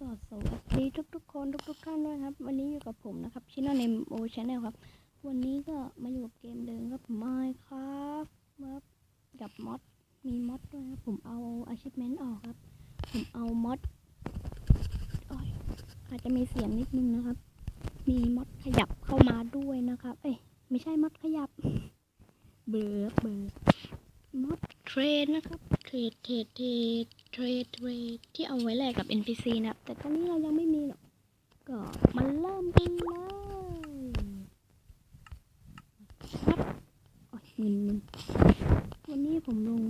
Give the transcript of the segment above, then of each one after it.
ก็สวัสดีทุกๆคนทุกๆท่านด้วยครับ วันนี้อยู่กับผมนะครับชิโนเนมโอชแนลครับ วันนี้ก็มาอยู่กับเกมเดิมครับ Minecraft ครับกับมอดมีมอดด้วยครับ ผมเอา achievement ออกครับ ผมเอามอดอ้อยอาจจะมีเสียงนิดนึงนะครับ มีมอดขยับเข้ามาด้วยนะครับ เอ้ยไม่ใช่มอดขยับ เบลอเบลอมอดเทรนนะครับเทรดเทรดเทรด เทรดเทรดที่เอาไว้แลกกับ NPC นะแต่ตอนนี้เรายังไม่มีหรอก ก็มาเริ่มกันเลยครับโอ้ยมึนมึนวันนี้ผมลง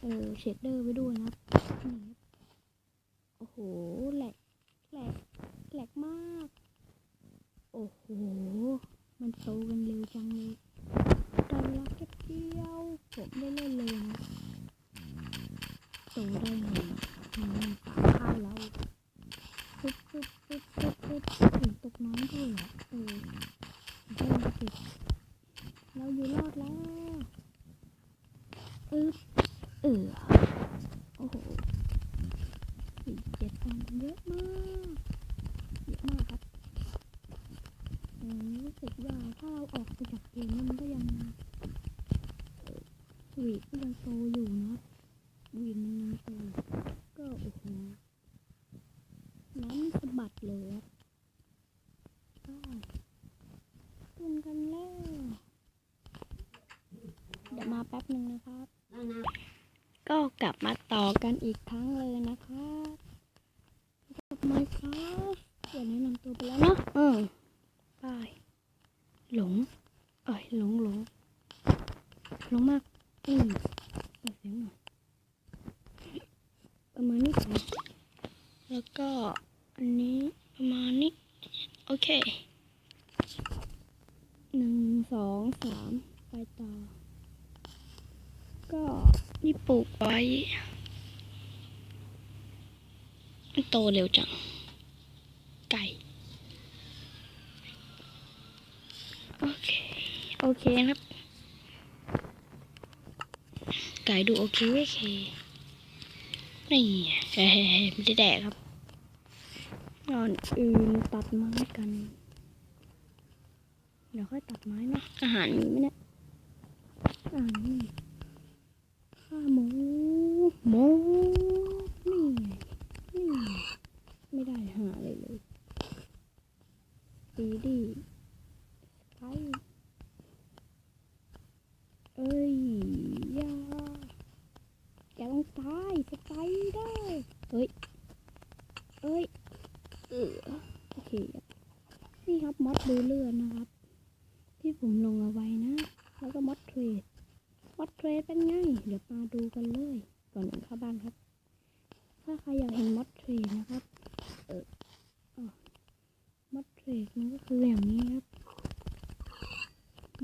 เออเชดเดอร์ไว้ด้วยนะครับโอ้โหแหลกแหลกแหลกมาก โอ้โห มันโตกันเร็วจังเลยได้เวลาเก็บเกี่ยวผมได้เล่นเลยนะ โตได้ไงมันปากข้าวเราปุ๊บปุ๊บปุ๊บปุ๊บปุ๊บถึงตกน้ำด้วยเหรอเออได้ติดเราอยู่รอดแล้วอึ๊บเออโอ้โหสี่เจ็ดพันเยอะมากเยอะมากครับ อืมรู้สึกว่าถ้าเราออกไปจากเกมแล้วมันก็ยังเอ่อวีดก็ยังโตอยู่นะครับวีดมันยังโตอยู่ก็โอ้โหน้ำนี่สะบัดเลยครับก็ขึ้นกันแล้วเดี๋ยวมาแป๊บหนึ่งนะครับ ก็กลับมาต่อกันอีกครั้งเลยนะครับกับไมค์ครับเดี๋ยวแนะนำตัวไปแล้วเนาะเออไปหลง เอ้ยหลงหลงหลงมากอืมเปิดเสียงหน่อยประมาณนี้ครับแล้วก็อันนี้ประมาณนี้ โอเคหนึ่งสองสามไปต่อ ก็นี่ปลูกไว้มันโตเร็วจัง ไก่ โอเค โอเคครับ ไก่ดูโอเคโอเค นี่เฮ้ยไม่ได้แดกครับก่อนอื่นตัดไม้กัน เดี๋ยวค่อยตัดไม้นาะอาหารมีไหมเนี่ยอาหารนี่ ข้าหมูหมูนี่ไงนี่ไม่ได้หาเลยเลยดีดีไปเอ้ยอย่าอย่าต้องตายสไปได้เฮ้ยเอ้ยเออโอเคครับนี่ครับมอดดูเลือดนะครับ ที่ผมลงเอาไว้นะ แล้วก็มอดเทรดมอดเทรดเป็นไง เดี๋ยวมาดูกันเลยก่อนอื่นเข้าบ้านครับ ถ้าใครอยากเห็นมอดเทรดนะครับ เอออ๋อ มันก็คืออย่างนี้ครับ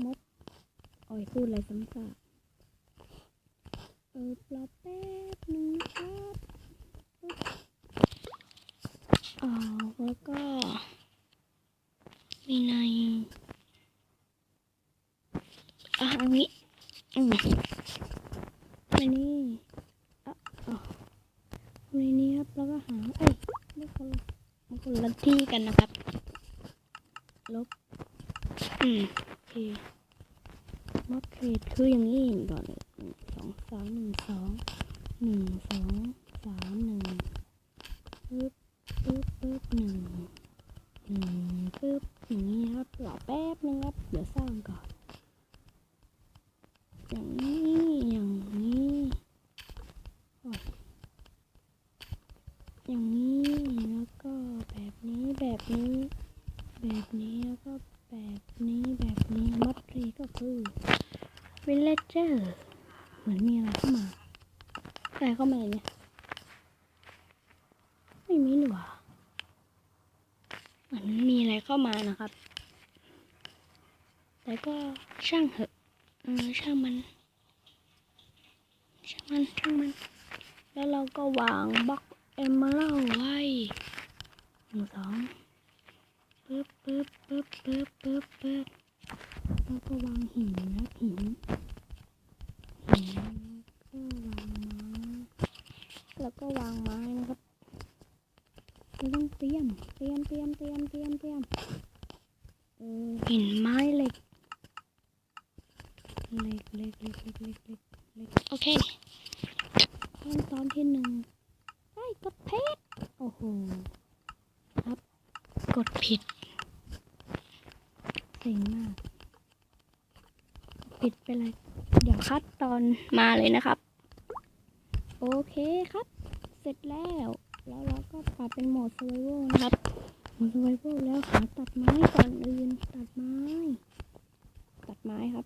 มดอ่อยพูดอะไรซ้ำซากเออปลาแป๊บหนึ่งนะครับอ๋อแล้วก็มีในอะอันนี้อืมอันนี้อะอ๋อในนี้ครับแล้วก็หาเอ้ยไม่คนละมันคนละที่กันนะครับ ลบ อืมโอเคมอดเทรดคืออย่างนี้ก่อนเลยสองสามหนึ่งสองหนึ่งสองสามหนึ่งปึ๊บปึ๊บปึ๊บหนึ่งหนึ่งปึ๊บอย่างนี้ครับรอแป๊บนึงครับเดี๋ยวสร้างก่อน อย่างนี้อย่างนี้อย่างนี้แล้วก็แบบนี้แบบนี้ นี้แล้วก็แบบนี้แบบนี้มอดทรีก็คือวิลเลจเจอร์เหมือนมีอะไรเข้ามาอะไรเข้ามาเนี่ยไม่มีหรือวะเหมือนมีอะไรเข้ามานะครับ แต่ก็ช่างเหอะเออช่างมัน ช่างมันช่างมัน แล้วเราก็วางบล็อกเอมเมอรัลไว้หนึ่งสอง ปึ๊บปึ๊บปึ๊บปึ๊บปึ๊บปึ๊บแล้วก็วางหินนะหินหินแล้วก็วางไม้แล้วก็วางไม้นะครับ รียม เตรียม เตรียม เตรียม เตรียม เตรียม เออหินไม้เหล็ก เล็กเล็กเล็กเล็กเล็กเล็กเล็กโอเคขั้นตอนที่หนึ่งไอ้กดเพชรโอ้โหครับกดผิดเซ็งมากผิดไปเลย เดี๋ยวคัดตอนมาเลยนะครับ โอเคครับ เสร็จแล้ว แล้วเราก็ปรับเป็นโหมด survival นะครับโหมด survival แล้วหาตัดไม้ก่อนอื่น ตัดไม้ ตัดไม้ครับ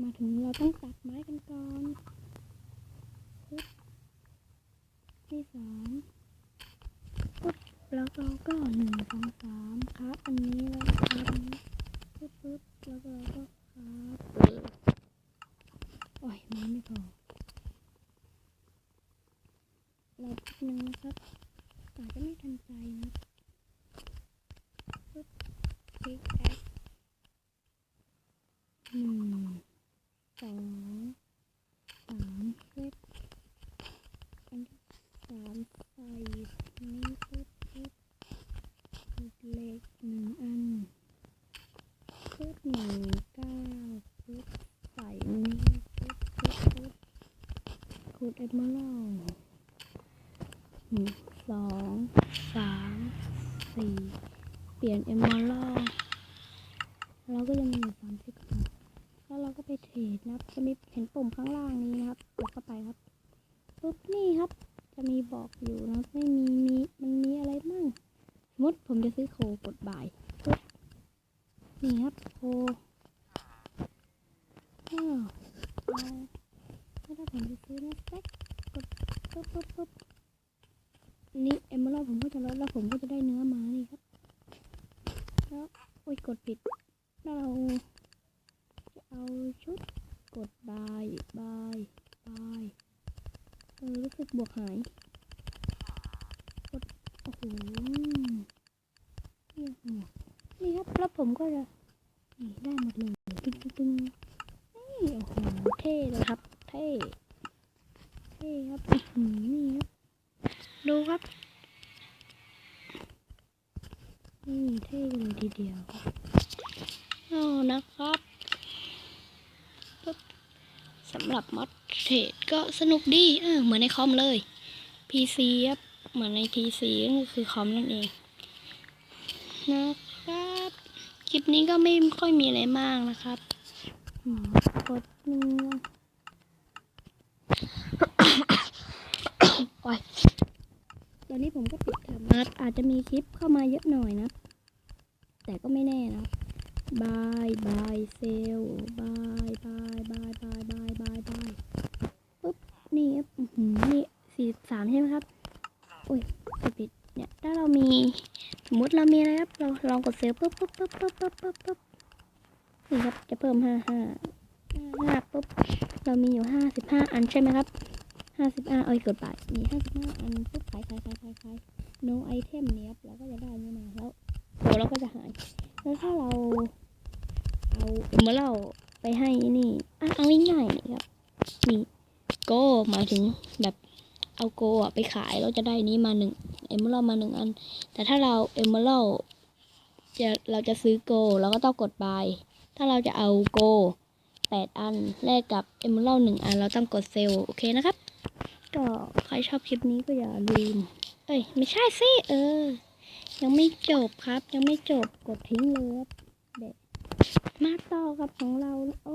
มาถึงเราต้องตัดไม้กันก่อนปึ๊บที่สามปึ๊บแล้วเราก็หนึ่งสองสามครับอันนี้แล้วครับปึ๊บปึ๊บแล้วเราก็ครับโอ้ยไม้ไม่พอเราแป๊บนึงนะครับอาจจะไม่ทันใจนะปึ๊บคลิกแอคหนึ่ง สองสามเล็บอันที่สามใส่นี้ปึ๊บปึ๊บปึ๊บเล็กหนึ่งอันปึ๊บหนึ่งเก้าปึ๊บใส่นี้ปึ๊บปึ๊บปึ๊บขุด เอ็ดมอลหนึ่งสองสามสี่เปลี่ยนเอ็มมอลเราก็ยังมีอยู่สามสิบอันแล้วเราก็ไปเทรดนะครับจะมีเห็นปุ่มข้างล่างนี้นะครับกดเข้าไปครับปุ๊บนี่ครับ จะมีบอกอยู่นะไม่มีมีมันมีอะไรมั่งสมมติผมจะซื้อโคกดบ่าย ปุ๊บ นี่ครับ โคอ้าวเอาแล้วถ้าผมจะซื้อนะแซ็กกดปุ๊บปุ๊บปุ๊บ นี่เอมอรัลผมก็จะลดแล้วผมก็จะได้เนื้อมานี่ครับ แล้วโอ้ยกดผิดแล้วเราจะเอาชุดกดบายบายบายเออรู้สึกบวกหายกดโอ้โหนี่โอ้โหนี่ครับแล้วผมก็จะนี่ได้หมดเลยตึงตึงตึงนี่โอ้โหเท่เลยครับ เท่เท่ครับอื้อหือนี่ครับ ดูครับนี่เท่เลยทีเดียวเอานะครับสำหรับมอดเทรดก็สนุกดีเออเหมือนในคอมเลย PC ครับเหมือนใน PC ก็คือคอมนั่นเอง นะครับคลิปนี้ก็ไม่ค่อยมีอะไรมากนะครับกดนื้อโอ้ย อนนี้ผมก็ปิดเทอมนะครับ อาจจะมีคลิปเข้ามาเยอะหน่อยนะ แต่ก็ไม่แน่นะบายบายเซลบายบายบายบายบายบายบายปุ๊บ นี่หือนี่สี่สามใช่ไหมครับโอ้ยจะปิดเนี่ย ถ้าเรามีสมมติเรามีอะไรครับ เราลองกดเซลปุ๊บปุ๊บปุ๊บปุ๊บปุ๊บปุ๊บปุ๊บนี่ครับ จะเพิ่มห้าห้าห้าปุ๊บ เรามีอยู่ห้าสิบห้าอันใช่ไหมครับ ห้าสิบห้าเอ้ยกดไปนี่ห้าสิบห้าอันปุ๊บขายขายขายขายขาย no item เนี่ยบเราก็จะได้นี่มาแล้วโอ้เราก็จะหาย แล้วถ้าเราเอาเมเมอรัลไปให้นี่อะเอาง่ายๆนี่ครับนี่โกหมายถึงแบบเอาโกอะไปขายเราจะได้นี้มาหนึ่งเอมเมอรัลมาหนึ่งอัน แต่ถ้าเราเอมเมอรัลจะเราจะซื้อโกเราก็ต้องกดบายถ้าเราจะเอาโกแปดอันแลกกับเอมเมอรัลหนึ่งอันเราต้องกดเซลล์โอเคนะครับ ก็ใครชอบคลิปนี้ก็อย่าลืม เอ้ย ไม่ใช่สิ เออ ยังไม่จบครับ ยังไม่จบกดทิ้งเลยครับเด็กมาต่อกับของเราโอ๊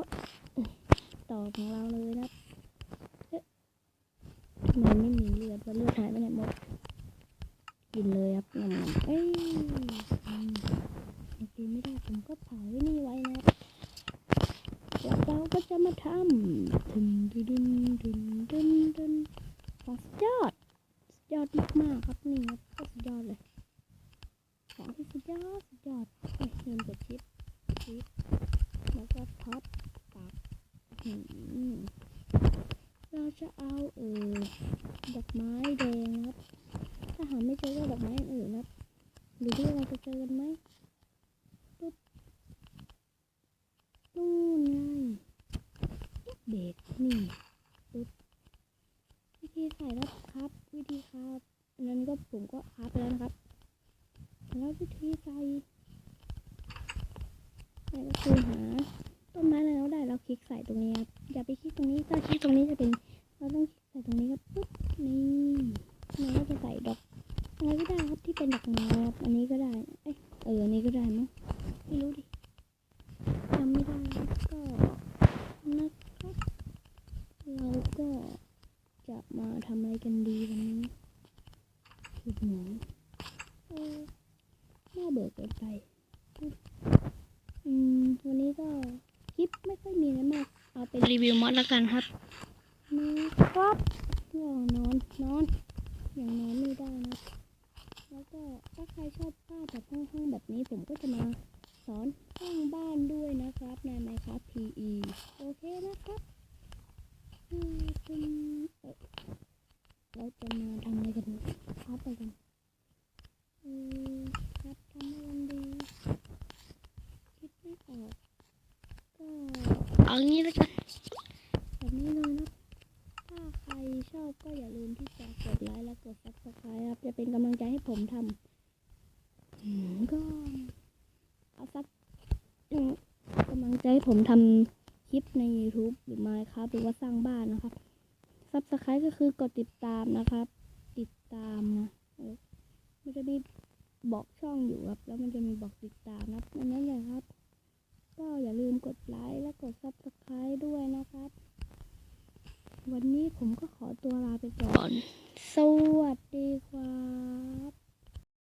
ต่อของเราเลยนะเอ๊ะทำไม่มีเลือดว่าเลือดหายไปไหนหมด กินเลยครับงเอ้ยอืมยังกินไม่ได้ผมก็เผาไว้นี่ไว้นะแล้วเราก็จะมาทำดึนดึนดึนดึนดึ นสุดยอดสุดยอดมากๆครับนี่ครับก็สุดยอดเลยของที่สุดยอดสุดยอดเอ้ยลืมกดชิปชิปแล้วก็ท็อปตักเราจะเอาเออ ทีใส่รับครับ วิธีครับนั้นก็ผมก็ครับแล้วนะครับ แล้ววิธีใส่ใส่ก็คือหาต้นไม้แล้วได้เราคลิกใส่ตรงนี้ครับอย่าไปคลิกตรงนี้ถ้าคลิกตรงนี้จะเป็น เราต้องคลิกใส่ตรงนี้ครับปุ๊บนี่เราก็จะใส่ดอกอะไรก็ได้ครับที่เป็นดอกไม้ครับอันนี้ก็ได้เอ้เอออันนี้ก็ได้มั้งไม่รู้ดิจำไม่ได้ก็นะครับเราก็ เบื่อเกินไป อืม วันนี้ก็คลิปไม่ค่อยมีอะไรมาก เอาเป็นรีวิวมอดแล้วกันครับนะครับอย่างนอนนอน อย่างนอนไม่ได้นะ แล้วก็ถ้าใครชอบภาพแบบห้องๆแบบนี้ผมก็จะมาสอนห้องบ้านด้วยนะครับใน Minecraft PE โอเคนะครับอืมคุณ เราจะมาทำอะไรกันครับไปกันครับทำอะไรกันดีคิดไม่ออกก็เอางี้แล้วกันแบบนี้เลยนะถ้าใครชอบก็อย่าลืมที่จะกดไลค์และกด subscribe ครับจะเป็นกำลังใจให้ผมทำก็เอาสักกำลังใจให้ผมทำ ใน YouTube หรือไม่ครับหรือว่าสร้างบ้านนะครับซับสไครต์ก็คือกดติดตามนะครับ ติดตามนะมันจะมีบอกช่องอยู่ครับ แล้วมันจะมีบอกติดตามนะดังนั้นเละครับ ก็อย่าลืมกดไลค์และกดซับสไครต์ด้วยนะครับ วันนี้ผมก็ขอตัวลาไปก่อน สวัสดีครับ